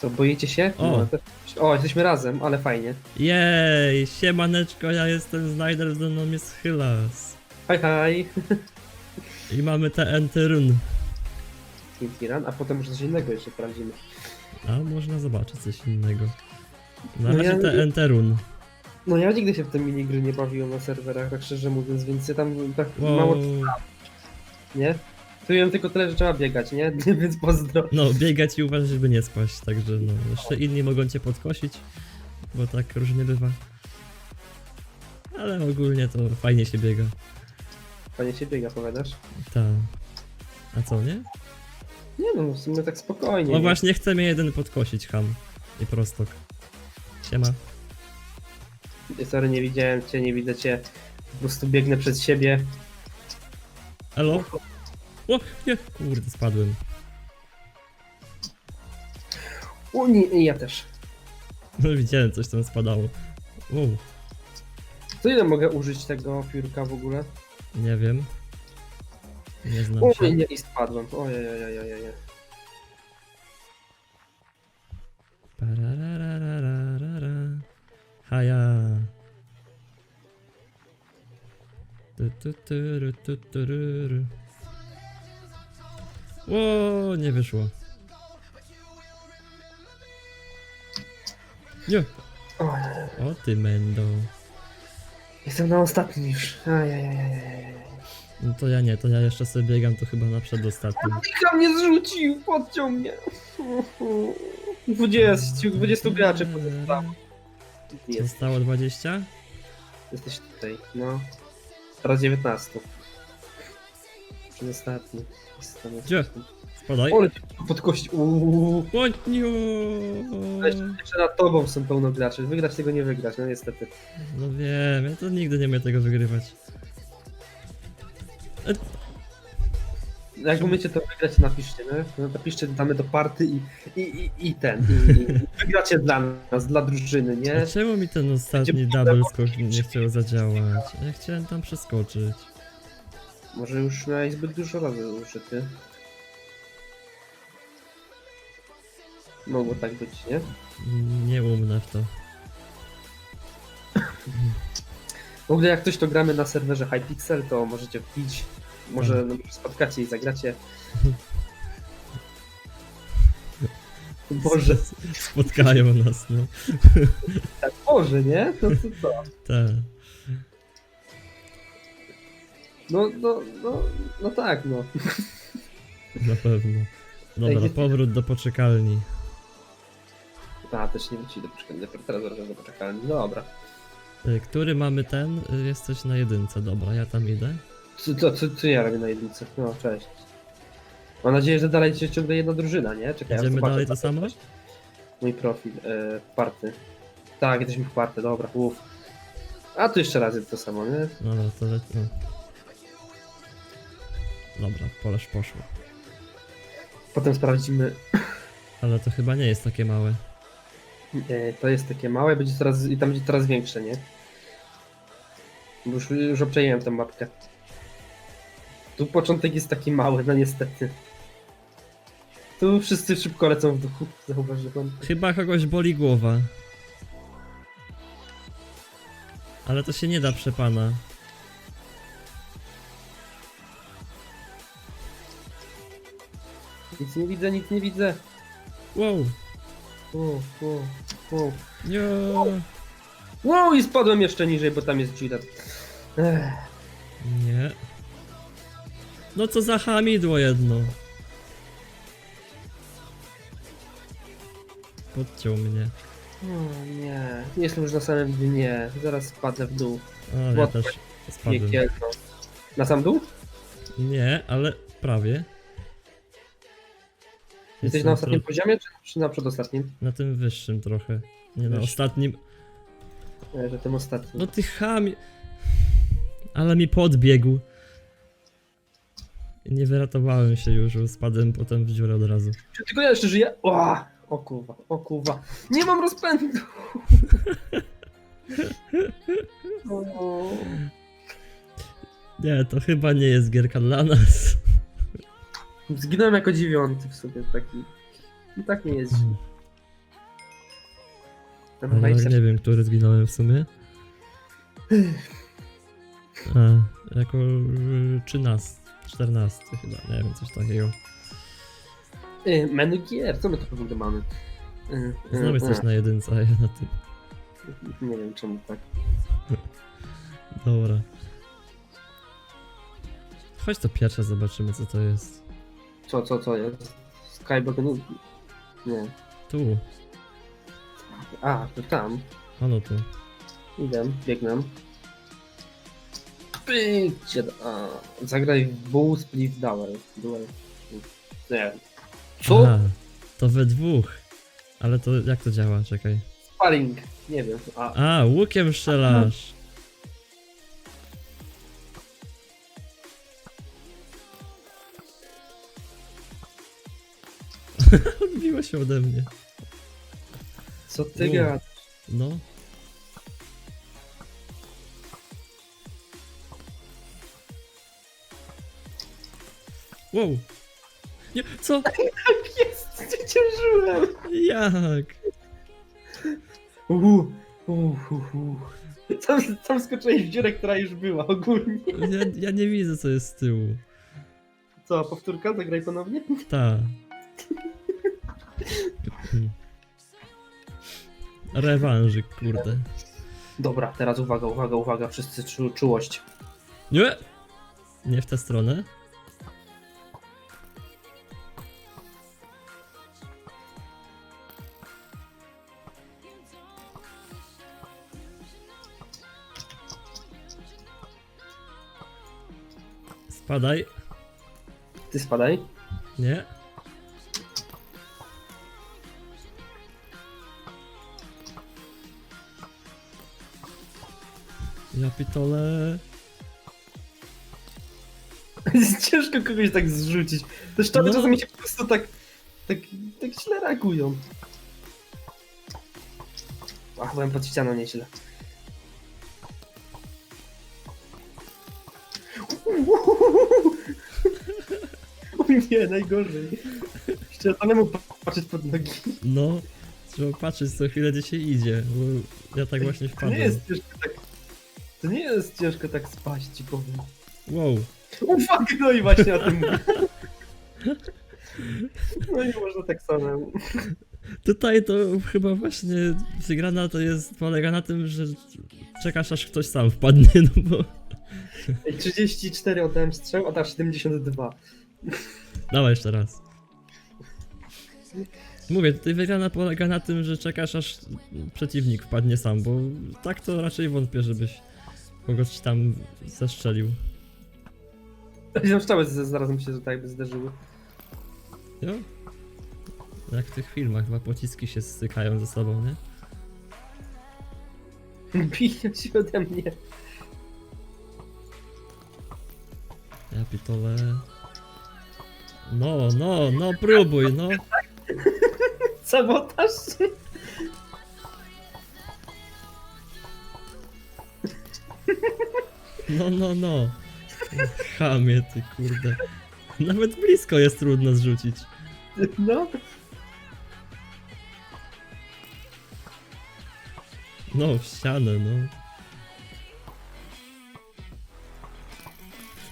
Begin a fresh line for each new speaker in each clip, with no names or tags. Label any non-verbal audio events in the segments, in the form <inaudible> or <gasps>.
Co, boicie się?
O.
No, o, jesteśmy razem, ale fajnie.
Jej, siemaneczko, ja jestem Snyder, ze mną jest Hylas.
Hej, hej.
I mamy te Enterun.
Team Tiran, a potem może coś innego jeszcze sprawdzimy.
A można zobaczyć coś innego. Na
No
razie
ja-
te Enterun.
No ja nigdy się w te minigry nie bawiłem na serwerach, tak szczerze mówiąc, więc ja tam tak
Wow.
mało, nie? Tu wiem tylko tyle, że trzeba biegać, nie? <laughs> Więc pozdro.
No, biegać i uważać, żeby nie spaść, także no, jeszcze inni mogą cię podkosić, bo tak różnie bywa. Ale ogólnie to fajnie się biega.
Panie się biega, powiadasz?
Ta. A co, nie?
Nie no, w sumie tak spokojnie.
No
nie?
właśnie, chce mnie jeden podkosić, ham. I prostok. Siema.
Sorry, nie widziałem cię, nie widzę cię. Po prostu biegnę przed siebie.
Elo? O, nie, kurde, spadłem.
O nie, ja też.
No, widziałem, coś tam spadało. Wow,
To ile mogę użyć tego piórka w ogóle?
nie wiem. Nie znam
O
się.
nie, nie, i spadłem. Ojej, ojej, ojej, ojej.
Parararararara. Haja. Tu, tu, turu, tu, tururu. O, nie wyszło. Nie. O ty mendo.
Jestem na ostatnim już. Ajajajajajaj.
No to ja nie, to ja jeszcze sobie biegam, to chyba na przedostatnim.
Mika mnie zrzucił, podciął mnie. 20, 20 graczy pozostało. Jest,
Zostało 20?
jesteś tutaj, no. Teraz 19. Przedostatni. Jestem-
Gdzie? Spadaj.
Ole, cię podkość. Uuu.
O, nie.
Jeszcze, jeszcze nad tobą są pełno graczy. Wygrać tego nie wygrać, no niestety.
No wiem, ja to nigdy nie umiem tego wygrywać.
Jak umiecie to wygrać, napiszcie, no. no napiszcie, damy do party i, i, i, i ten. I, i, i <laughs> wygracie dla nas, dla drużyny, nie?
A czemu mi ten ostatni double skok nie chciał zadziałać? Ja chciałem tam przeskoczyć.
Może już miałeś zbyt dużo razy użyty. Mogło tak być, nie?
Nie umnę w to.
W ogóle jak ktoś to gramy na serwerze Hypixel, to możecie wbić. Może no, spotkacie i zagracie. Boże, <laughs>
Spotkają nas, no.
tak Boże, nie? No to co?
Tak.
No, no, no, no tak, no.
Na pewno. Dobra, powrót do poczekalni.
A, też nie wróci do poczekania, teraz wracam do poczekalni. Dobra.
Y, Który mamy ten? Y, Jesteś na jedynce, dobra, ja tam idę.
Co, co, co, co ja robię na jedynce? No, cześć. Mam nadzieję, że dalej się ciągle jedna drużyna, nie? Czekaj, ja
Idziemy
zobaczę,
dalej to samo?
Mój profil, e, party. Tak, jesteśmy w party, dobra, uff. A tu jeszcze raz jest to samo, nie?
Dobra, to leci. No. Dobra, poleż poszło.
Potem sprawdzimy,
Ale to chyba nie jest takie małe.
e, to jest takie małe, będzie coraz, i tam będzie coraz większe, nie? Bo już, już obczaiłem tę mapkę. Tu początek jest taki mały, no niestety. Tu wszyscy szybko lecą w duchu, zauważyłem.
Chyba kogoś boli głowa. Ale to się nie da przepana.
Nic nie widzę, nic nie widzę.
Wow,
Wow, wow, wow.
nie.
Wow, i spadłem jeszcze niżej, bo tam jest. Ech.
Nie. No co za hamidło jedno. Podciął mnie.
O nie, jestem już na samym dnie, zaraz spadnę w dół.
A, ja
Łatwo.
też spadłem.
Piekielno. Na sam dół?
Nie, ale prawie.
Jesteś na ostatnim poziomie, czy, na przedostatnim?
Na tym wyższym trochę. Nie na ostatnim.
Nie, że tym ostatnim.
No ty chamie. Ale mi podbiegł. Nie wyratowałem się już, bo spadłem potem w dziurę od razu.
Czy tylko ja jeszcze żyję? O, o kurwa, o kurwa. Nie mam rozpędu! O. <laughs>
Nie, to chyba nie jest gierka dla nas.
Zginąłem jako dziewiąty w sobie taki. I tak nie jest. źle.
A ja
20.
nie wiem, który zginąłem w sumie. A, jako y, 13, 14 chyba, nie wiem, coś takiego.
Y, Menu gier, co my tu w ogóle mamy? Y, y,
Znowu jesteś
y,
na jedynce, a ja na tym.
Nie wiem czemu tak.
Dobra. Chodź to pierwsze, zobaczymy co to jest.
Co, co, co jest? Skyblock, no... Nie.
Tu,
A, to tam.
ano tu.
Idę, biegnę. Pycie, a, zagraj w Bull Split Duel. Duel. Nie. Co?
A, to we dwóch. Ale to jak to działa? Czekaj.
Sparring. Nie wiem. A,
A, łukiem strzelasz. Odbiło się ode mnie.
co ty
U.
gadasz?
No. Wow. Nie, co? <laughs>
Jest, zwyciężyłem!
Jak?
Uhu, uhu, uhu. Tam, tam skoczyłeś w dziurę, która już była ogólnie.
Ja, ja nie widzę co jest z tyłu.
Co, powtórka? Zagraj ponownie?
Ta. Rewanżyk, kurde.
Dobra, teraz uwaga, uwaga, uwaga, wszyscy czu, czułość.
Nie! Nie w tę stronę. Spadaj.
Ty spadaj.
Nie. Ja pitole.
Jest <laughs> ciężko kogoś tak zrzucić. Te szczory
No.
czasami się po prostu tak, tak, tak źle reagują. Ach, byłem pod ścianą nieźle. <laughs> O nie, najgorzej. Jeszcze mógł patrzeć pod nogi.
No. Trzeba patrzeć co chwilę gdzie się idzie, bo ja tak właśnie
To nie
wpadłem.
jest tak... To nie jest ciężko tak spaść, ci powiem.
Wow.
Fuck, no i właśnie o tym mówię. No nie można tak samemu.
Tutaj to chyba właśnie wygrana to jest polega na tym, że czekasz aż ktoś sam wpadnie, no bo...
Ej, 34 oddałem strzał, a teraz 72.
Dawaj jeszcze raz. Mówię, tutaj wygrana polega na tym, że czekasz aż przeciwnik wpadnie sam, bo tak to raczej wątpię, żebyś kogoś tam zestrzelił.
Tam strzały z- zaraz mi się tutaj jakby zdarzyły.
Jo? Jak w tych filmach, chyba pociski się stykają ze sobą, nie? <laughs>
Biją się ode mnie.
Ja pitole. No, no, no, próbuj, no. <laughs>
Sabotaż?
No, no, no. Chamie ty, kurde. Nawet blisko jest trudno zrzucić.
No.
No, w ścianę, no.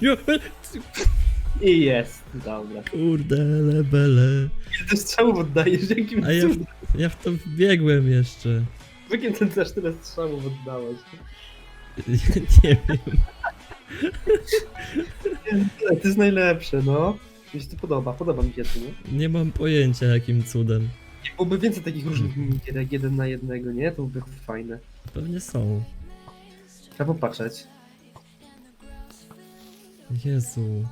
Jo, e,
I jest. Dobra.
Kurde, lebele.
Ty strzałów oddajesz? Jakim
A ja,
cudem?
ja w to wbiegłem jeszcze.
Jakim ty też tyle strzałów oddałeś?
Nie wiem.
Nie, To jest najlepsze, no. Mi się to podoba, podoba mi się to, no.
Nie mam pojęcia jakim cudem.
Byłoby więcej takich różnych minigierek, jak jeden na jednego, nie? To byłoby fajne.
Pewnie są.
Trzeba popatrzeć.
Jezu.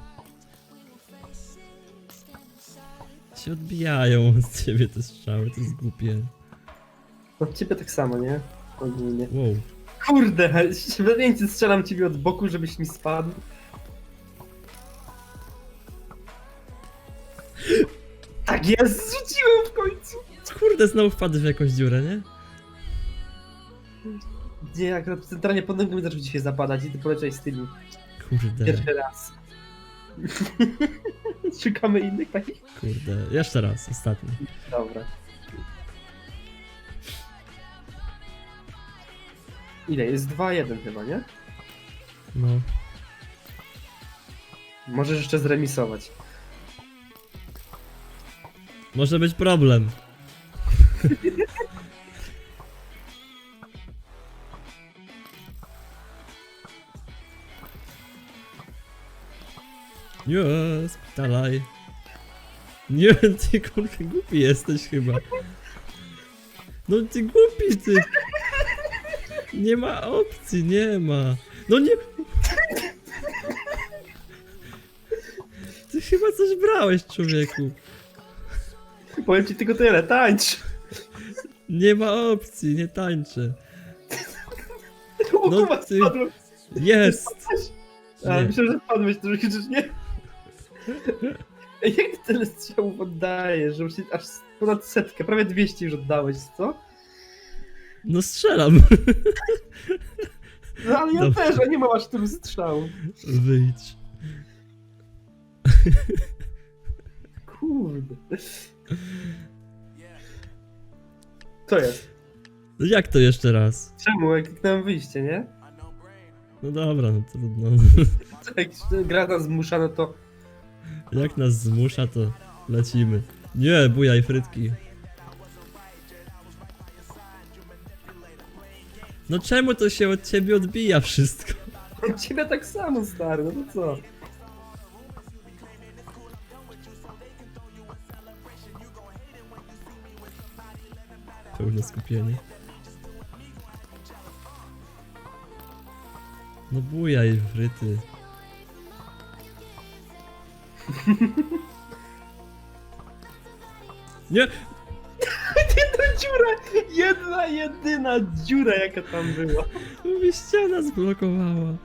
Się odbijają <laughs> od ciebie te strzały, to jest głupie.
Od ciebie tak samo, nie? Ogólnie.
Wow.
Kurde, <laughs> więcej strzelam ciebie od boku, żebyś mi spadł. Tak jest, zrzuciłem w końcu.
Kurde, znowu wpadł w jakąś dziurę, nie?
Nie, akurat centralnie pod nogą mi zaczął ci się zapadać i ty poleciałeś z tymi.
Kurde,
Pierwszy raz. <laughs> Szukamy innych takich?
kurde. Jeszcze raz, ostatni.
Dobra. Ile? Jest 2-1 chyba, nie?
No.
Możesz jeszcze zremisować.
Może być problem. <laughs> Nie, spitalaj. Nie, ty kurwa głupi jesteś chyba. No ty głupi ty. Nie ma opcji, nie ma. No nie. Ty chyba coś brałeś, człowieku.
Powiem ci tylko tyle, tańcz!
Nie ma opcji, nie tańczę. No
kurwa,
ty-
spadłem!
Jest!
A,
Nie.
myślę, że spadłeś, to krzyczysz nie? Ej, Jak ty tyle strzałów oddajesz, że już aż ponad setkę, prawie 200 już oddałeś, co?
No strzelam.
No ale ja
Dobra.
też, a nie mam aż tylu strzałów.
Wyjdź.
Kurde. Co jest?
No jak to jeszcze raz?
Czemu? Jak kliknąłem wyjście, nie?
No dobra, no trudno.
Co, Jak się gra nas zmusza, no to...
Jak nas zmusza, to lecimy. Nie, bujaj frytki. No czemu to się od ciebie odbija wszystko?
Ciebie tak samo, stary, no to co?
Pełne skupienie. No bujaj fryty. <laughs> Nie!
Jedna dziura! Jedna, jedyna dziura, jaka tam była.
Mi ściana zblokowała.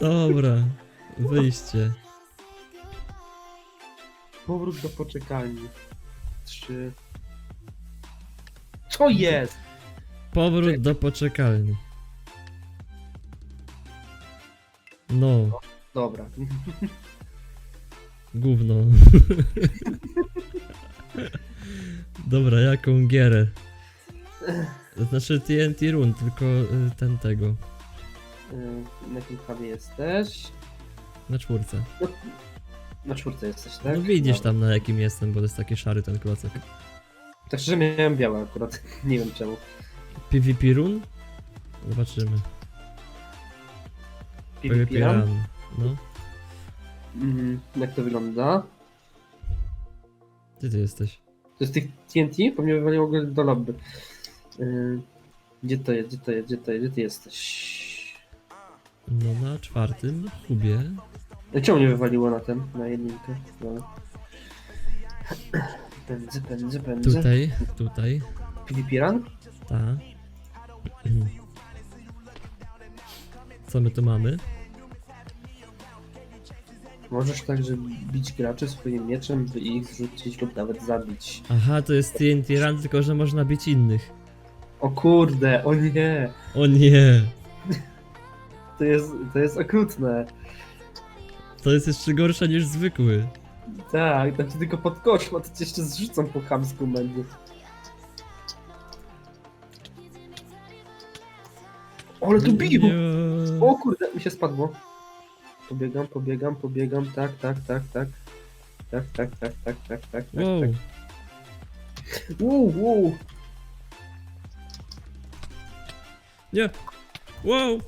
Dobra, wyjście.
Powrót do poczekalni. Trzy... Co jest?
Powrót do poczekalni. No,
Dobra.
gówno. <laughs> Dobra, jaką gierę? To Znaczy TNT Run, tylko y, ten tego.
Yy, Na jakim prawie jesteś?
Na czwórce.
Na czwórce jesteś, tak?
No widzisz
Dobra.
tam na jakim jestem, bo to jest taki szary ten klocek.
Tak szczerze miałem białe akurat. <laughs> Nie wiem czemu.
PvP Run? Zobaczymy.
PvP run?
Run. No,
Mhm. Jak to wygląda?
gdzie ty jesteś?
To jest tych TNT? Bo mnie wywaliło go do lobby. Yy, Gdzie to jest? Gdzie to jest? Gdzie to jest? Gdzie ty jesteś?
No na czwartym hubie.
Ej, Czemu mnie wywaliło na ten? Na jedynkę? No. Pędzę, pędzę, pędzę.
Tutaj, tutaj.
PvP run?
Ta. Co my tu mamy?
Możesz także bić graczy swoim mieczem, by ich zrzucić lub nawet zabić.
Aha, to jest TNT Run, tylko że można bić innych.
O kurde, o nie!
O nie!
To jest, to jest okrutne.
To jest jeszcze gorsze niż zwykły.
Tak, tam cię tylko podkoszą, a to cię jeszcze zrzucą po chamsku będzie. Ale tu!
Nie.
O kurde, mi się spadło. Pobiegam, pobiegam, pobiegam, tak, tak, tak, tak. Tak, tak, tak, tak, tak, tak, tak,
Wow.
tak. Wow, wow.
Nie! Wow!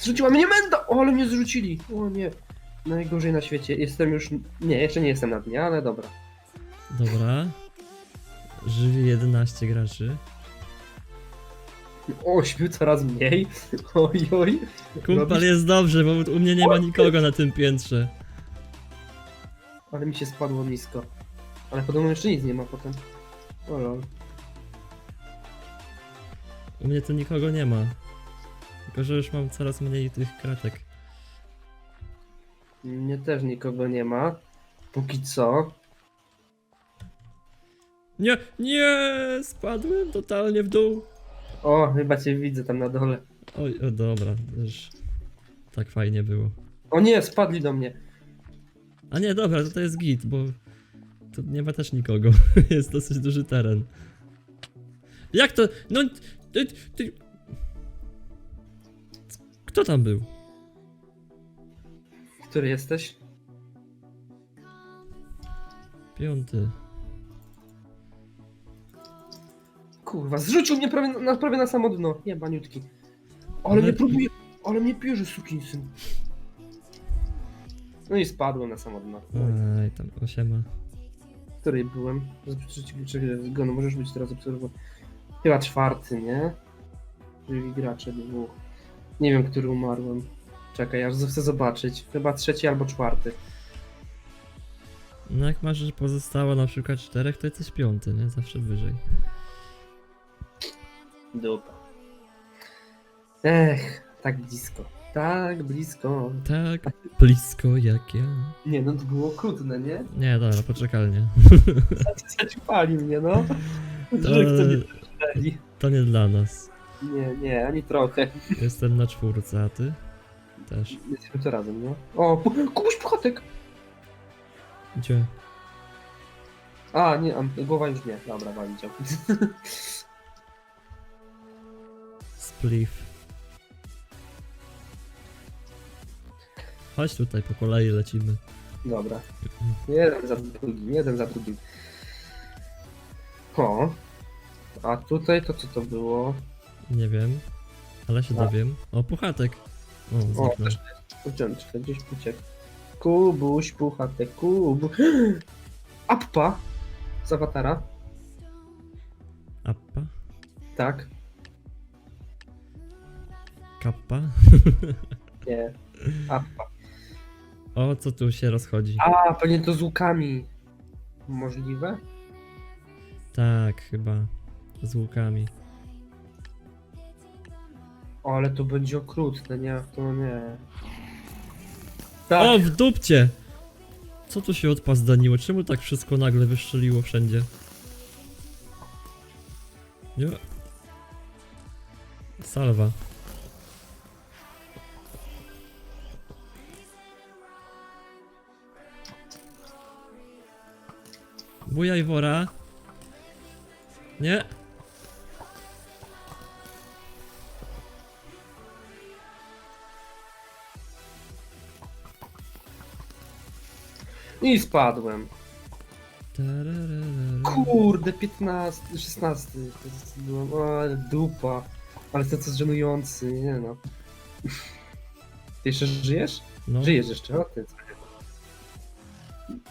Zrzuciła mnie menda! O, ale mnie zrzucili! O nie. Najgorzej na świecie. Jestem już... Nie, jeszcze nie jestem na dnie, ale dobra.
Dobra. Żywi 11 graczy.
Ośmiu coraz mniej. <laughs> Oj, oj.
Kumpel jest dobrze, bo u mnie nie ma nikogo na tym piętrze.
Ale mi się spadło nisko. Ale podobno jeszcze nic nie ma potem. O lol.
U mnie tu nikogo nie ma. Tylko, że już mam coraz mniej tych kratek.
Mnie też nikogo nie ma. Póki co.
Nie! Nie! Spadłem totalnie w dół.
O, chyba cię widzę tam na dole.
Oj, o dobra, już tak fajnie było.
O nie, spadli do mnie.
A nie, dobra, to, to jest git, bo tu nie ma też nikogo. <laughs> jest dosyć duży teren. Jak to? No... Ty, ty... Kto tam był?
Który jesteś?
Piąty.
Kurwa, zrzucił mnie prawie na, prawie na samo dno. Nie, baniutki. Ale
Ale-
mnie próbuje, ale mnie bierze sukinsyn. No i spadłem na samo dno.
Aj, tam osiema.
W której byłem? Czekaj, no możesz być teraz obserwowany. Chyba czwarty, nie? Żywi gracze dwóch. Nie wiem, który umarłem. Czekaj, aż chcę zobaczyć. Chyba trzeci albo czwarty.
No jak masz, że pozostało na przykład czterech, to jesteś piąty, nie? Zawsze wyżej.
Dupa. Ech, tak blisko. Tak blisko.
Tak blisko jak ja.
Nie, no to było okrutne, nie?
Nie, dobra, poczekalnie.
Zaćpali mnie, no. <laughs>
To,
Że nie
to nie dla nas.
Nie, nie, ani trochę.
Jestem na czwórce, a ty? Też.
Jesteśmy to razem, no. O, Kubuś Puchatek!
Gdzie?
A, nie, a, głowa już nie. Dobra, walić. <laughs>
Spliff. Chodź tutaj, po kolei lecimy.
Dobra. Jeden za drugim, jeden za drugim. O. A tutaj to co to było?
Nie wiem, ale się
No.
dowiem. O, puchatek. O,
O,
zniknął.
też Kurczę, gdzieś uciekł. Kubuś Puchatek, Kubu. <gasps> Appa z awatara.
Appa?
Tak.
Kappa?
Nie. Appa.
O, co tu się rozchodzi?
A, pewnie to z łukami. Możliwe?
Tak, chyba. Z łukami.
O, ale to będzie okrutne, nie? To nie. Tak.
O, w dupcie! Co tu się odpazdaniło? Czemu tak wszystko nagle wyszczeliło wszędzie? Nie. Salwa. Bujaj wora. Nie.
I spadłem.
Tararara.
Kurde, 15, 16. To jest- ale dupa. Ale to co żenujący, nie no. <laughs> Ty jeszcze żyjesz?
No.
Żyjesz jeszcze, o ty.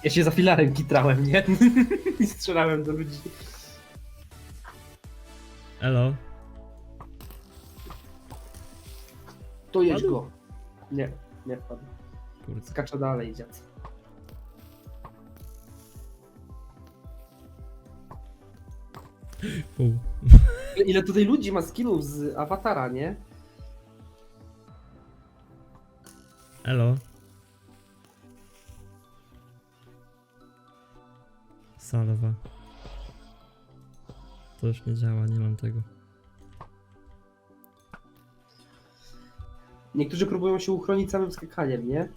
Ja się za filarem kitrałem, nie? <laughs> I strzelałem do ludzi.
Elo.
To jedź
Padł?
go. Nie, nie wpadł.
Kurde.
Skacza dalej, dziad. Ile tutaj ludzi ma skillów z awatara, nie?
Elo. Salwa. To już nie działa, nie mam tego.
Niektórzy próbują się uchronić samym skakaniem, nie?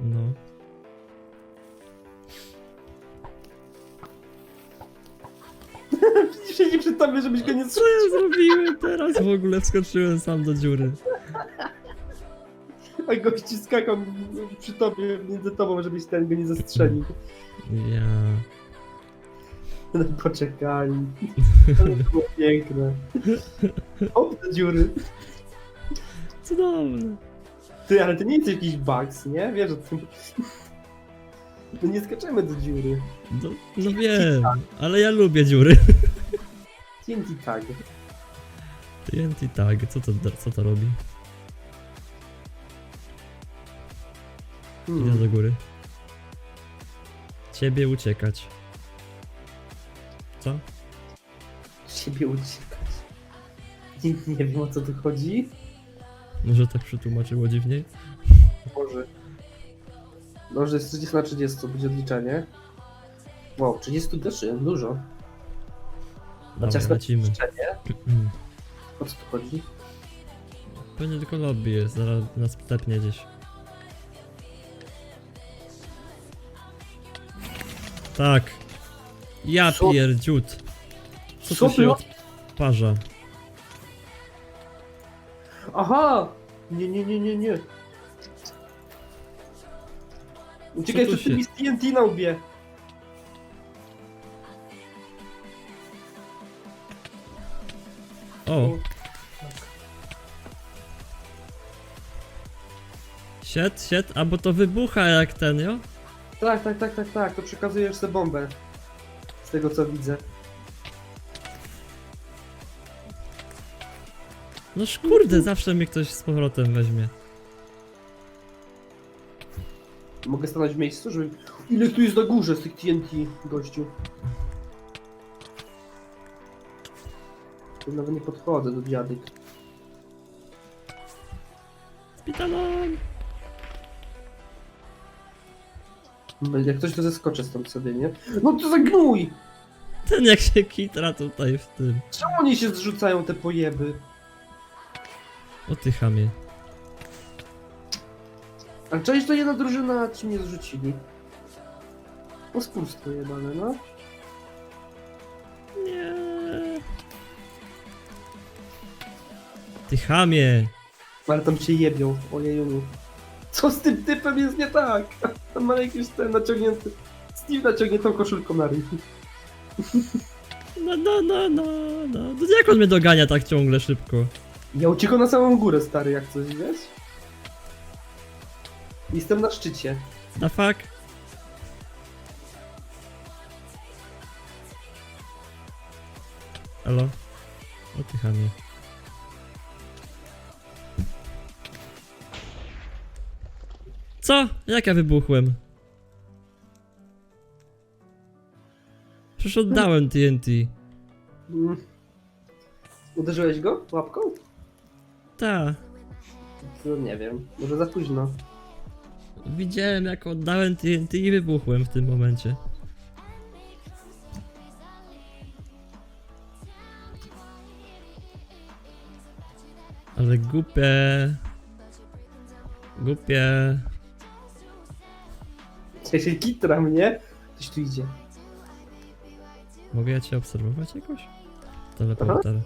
No. <laughs>
Przecież siedzi przed tobie, żebyś go nie
Co ja zrobiłem teraz? W ogóle wskoczyłem sam do dziury.
A gości skakał przy tobie, między tobą, żebyś ten go nie zastrzelił.
Ja.
No, <laughs> Poczekali. <laughs> To było piękne. Hop do dziury.
Cudowne.
Ty, ale to nie jest jakiś bugs, nie? Wiesz o tym. My <laughs> nie skaczemy do dziury.
No, no wiem, ale ja lubię dziury.
TNT tag.
TNT tag, co to, co to robi? Idę
Hmm.
do góry. Ciebie uciekać. Co?
Siebie uciekać. Nie, nie wiem o co tu chodzi.
Może tak przetłumaczyło dziwniej?
Może. Może jest 30 na 30, będzie odliczenie. Wow, 30 deszy, dużo.
Dobra,
Chociaż to
lecimy.
liczenie. O co tu chodzi?
Pewnie tylko lobby jest, zaraz nas tepnie gdzieś. Tak. Ja
Co?
pierdziut. Co
Co
tu się
było?
odparza?
Aha! Nie, nie, nie, nie, nie. Uciekaj,
tu
przed tym
się-
mi z TNT na łbie.
O, sied, sied, a bo to wybucha jak ten, jo?
Tak, tak, tak, tak, tak, to przekazujesz sobie bombę. Z tego co widzę.
No kurde, zawsze mnie ktoś z powrotem weźmie.
Mogę stanąć w miejscu, żeby... Ile tu jest na górze z tych TNT, gościu? Tu nawet nie podchodzę do dziadek.
Spitalon!
Jak coś to zeskoczę stąd sobie, nie? No to za gnój!
Ten jak się kitra tutaj w tym.
Czemu oni się zrzucają te pojeby?
O ty chamie.
A część to jedna drużyna, ci mnie zrzucili. Pospólstwo jebane, no.
Nie. Ty chamie.
Ale tam cię jebią, ojeju. Co z tym typem jest nie tak? Tam ma jakiś ten naciągnięty... Steve naciągniętą koszulką na ryj.
No, no, no, no, no. To jak on mnie dogania tak ciągle szybko?
Ja uciekam na samą górę, stary, jak coś, wiesz? Jestem na szczycie.
The fuck? Halo? O ty chamie. Co? Jak ja wybuchłem? Przecież oddałem TNT.
Mm. Uderzyłeś go łapką?
Ta.
No nie wiem, może za późno.
Widziałem jak oddałem TNT i wybuchłem w tym momencie. Ale głupie. Głupie.
Ja się <laughs> kitra mnie. Ktoś tu idzie.
Mogę ja cię obserwować jakoś? Teleporter.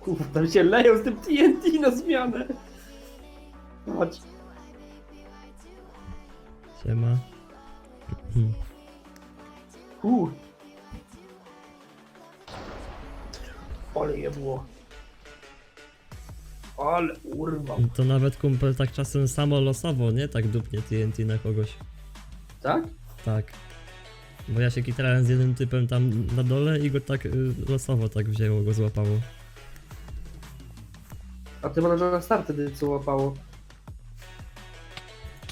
Kurwa, tam się leją z tym TNT na zmianę. Patrz.
Siema. Hmm.
Uh. Ale je było. Ale urwał.
To nawet kumpel tak czasem samo losowo, nie? Tak dupnie TNT na kogoś.
Tak?
Tak. Bo ja się kitrałem z jednym typem tam na dole i go tak y, losowo tak wzięło, go złapało.
A ty na start wtedy co łapało.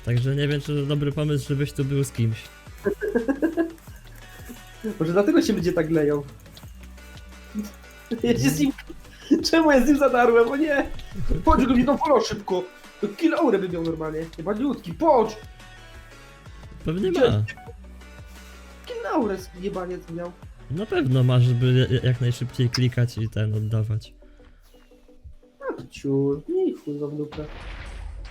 Także nie wiem, czy to dobry pomysł, żebyś tu był z kimś. <laughs>
Może dlatego się ludzie tak leją. Ja się z nim... Czemu ja z nim zadarłem? O nie! Chodź go mi polo szybko! To kill aurę by miał normalnie. Chyba ludki, patrz!
Pewnie ma.
Kill aurę jebaniec miał.
Na pewno ma, żeby ja- jak najszybciej klikać i ten oddawać.
A ciur, nie chuj go w dupę.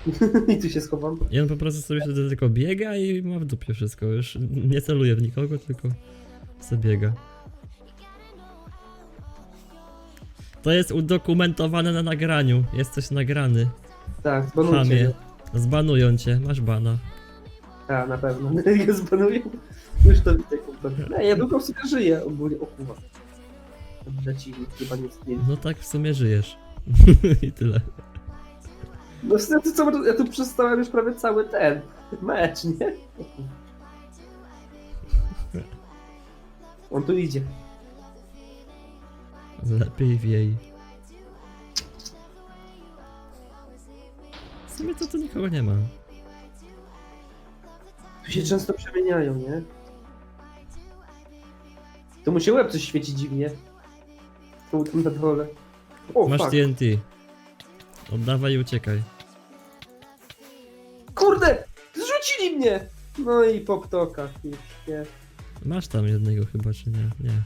<laughs> I tu się schowam.
I on po prostu sobie wtedy tylko biega i ma w dupie wszystko. Już nie celuje w nikogo, tylko se biega. To jest udokumentowane na nagraniu. Jesteś nagrany.
Tak, zbanujcie
Chamie.
mnie.
Zbanują cię, masz bana.
A, na pewno. <laughs> Ja zbanuję. Już to widzę, kurwa. Nie, ja długo w sobie żyję ogólnie. O kurwa. Dobrze ci, chyba nie
No tak w sumie żyjesz. <laughs> I tyle.
No ja tu, co, ja tu przestałem już prawie cały ten mecz, nie? <laughs> On tu idzie.
Lepiej wiej. W sumie to tu nikogo nie ma.
Tu się często przemieniają, nie? To mu się łeb coś świeci dziwnie. Tu, tu na dole. O,
Masz
fuck.
TNT. Oddawaj i uciekaj.
Kurde! Zrzucili mnie! No i po ptokach już, nie?
Masz tam jednego chyba, czy nie? Nie.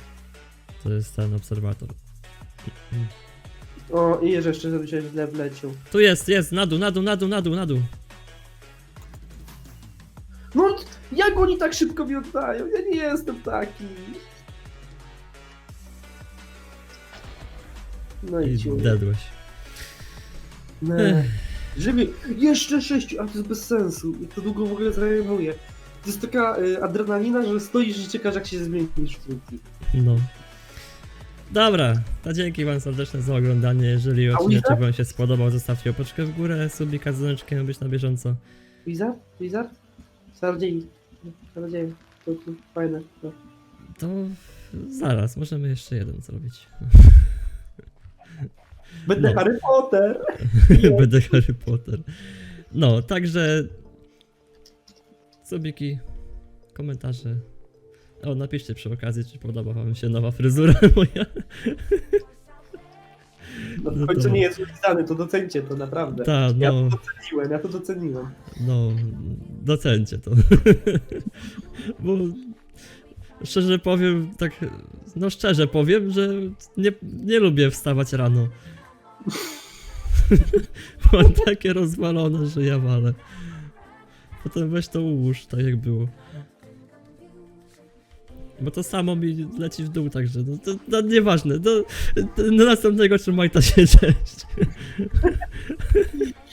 To jest ten obserwator.
O, i że jeszcze żeby się źle wleciał.
Tu jest, jest, na dół, na dół, na dół, na dół, na dół.
No, jak oni tak szybko mi oddają? Ja nie jestem taki. No i
I
ciu.
dedłeś.
Nie. Żeby jeszcze sześciu, a to jest bez sensu. Jak to długo w ogóle zajmuje. To jest taka y, adrenalina, że stoisz i czekasz jak się zmienisz w funkcji.
No. Dobra, to dzięki wam serdecznie za oglądanie. Jeżeli odcinek wam się spodobał, zostawcie opaczkę w górę, subika z dzwoneczkiem, być na bieżąco.
Wizard? Wizard? Czarodziej. Czarodziej. To, to fajne. To.
To zaraz, możemy jeszcze jeden zrobić. <laughs>
Będę
No.
Harry Potter! <laughs>
Będę Harry Potter. No, także subiki, komentarze. O, napiszcie przy okazji, czy podoba wam się nowa fryzura <laughs> moja.
No
No
w końcu
to-
nie jest upisany, to docencie to naprawdę.
Ta,
Ja
no,
to doceniłem, ja to doceniłem.
no, docencie to. <laughs> Bo szczerze powiem, tak, no szczerze powiem, że nie, nie lubię wstawać rano. <laughs> Mam takie rozwalone, że ja walę. Potem weź to ułóż, tak jak było. Bo to samo mi leci w dół, także no, to, to nieważne. Do, do następnego trzymaj to się, cześć.